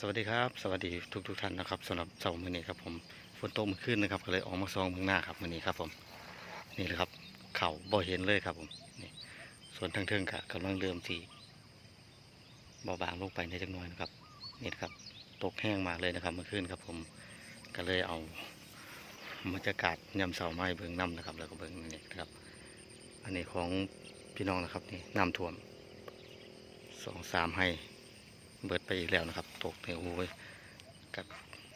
สวัสดีครับสวัสดีทุกทุกท่านนะครับสำหรับเสาร์มื้อนี้ครับผมฝนตกเมื่อคืนนะครับก็เลยออกมาซองเมืองหน้าครับมื้อนี้ครับผมนี่แหละครับ เข่าบ่เห็นเลยครับผมนี่ส่วนทางเทิงกะกำลังเริ่มที่เบาบางลงไปในจักหน่อยนะครับนี่นะครับตกแห้งมาเลยนะครับเมื่อคืนครับผมก็เลยเอาบรรยากาศยามเสาร์มาให้เบิ่งน้ำนะครับ แล้วก็เบิ่งนี่นะครับ อันนี้ของพี่น้องนะครับนี่น้ำท่วมสองสามให้ เบิดไปอีกแล้วนะครับ ตกเนี่ยโอ้ยกับ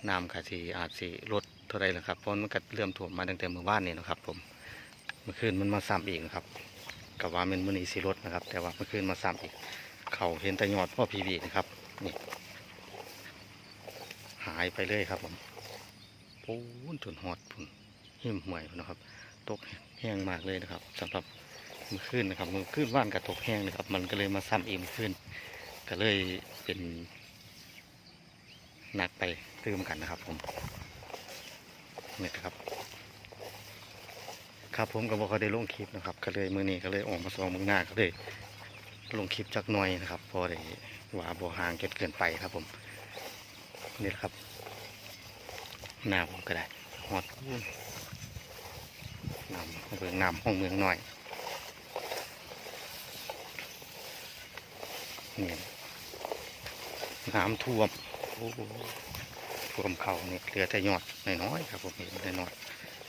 น้ำขาสีอาจสีลดเท่าไรแล้วครับเพราะมันก็เริ่มท่วมมาตั้งแต่เมื่อวานนี่นะครับ ผมเมื่อคืนมันมาซ้ำอีกนะครับกับว่ามันมันอีสีลดนะครับ แต่ว่าเมื่อคืนมาซ้ำอีก เขาเห็นแต่ยอดพ่อพีวีนะครับนี่หายไปเลยครับผมปูนจนหอดพุ่นหิมห่วยนะครับ ตกแห้งมากเลยนะครับสำหรับเมื่อคืนนะครับเมื่อคืนว่านกับตกแห้งนะครับ มันก็เลยมาซ้ำอีกเมื่อคืน ก็เลยเป็นหนักไปตื้มกันนะครับผมเนี่ยครับ ครับผมก็บอกเขาได้ลงคลิปนะครับ ก็เลยมือนี้ก็เลยออกมาซองมือหน้าก็เลยลงคลิปจักหน่อยนะครับพอได้ว่าบ่ห่างเกินเกินไปครับผมนี่ครับ หน้าผมก็ได้ฮอดนน้ำเบืองน้ำห้องเมืองหน่อยนี่ น้ำท่วมท่วมเขานี่ยเหลือแต่ยอดน้อยๆครับผมเห็นแต่น้อย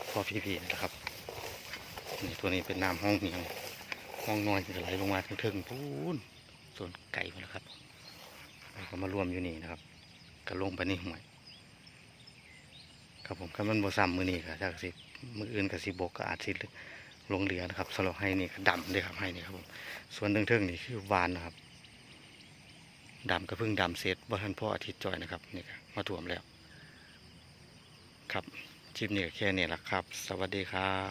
พอพี่ๆนะครับนี่ตัวนี้เป็นน้ำห้องเมียงห้องน้อยที่ไหลลงมาถึงๆพูนส่วนไก่มาแล้วครับก็มารวมอยู่นี่นะครับก็ลงไปนห่วยครับผมคันมันบ่ซ้ำมือนี้ก็ถ้าสิมืออื่นก็สิบกก็อาจสิลงเรือนะครับสำหรับให้นี่ก็ดำเลยครับให้นี่ครับผมส่วนเทิงๆนี่คือวานนะครับ ดำก็เพิ่งดำเสร็จบ่ทันพ่ออาทิตย์จอยนะครับนี่ครับมาถ่วมแล้ว ครับคลิปนี้ก็แค่นี้แหละครับ สวัสดีครับ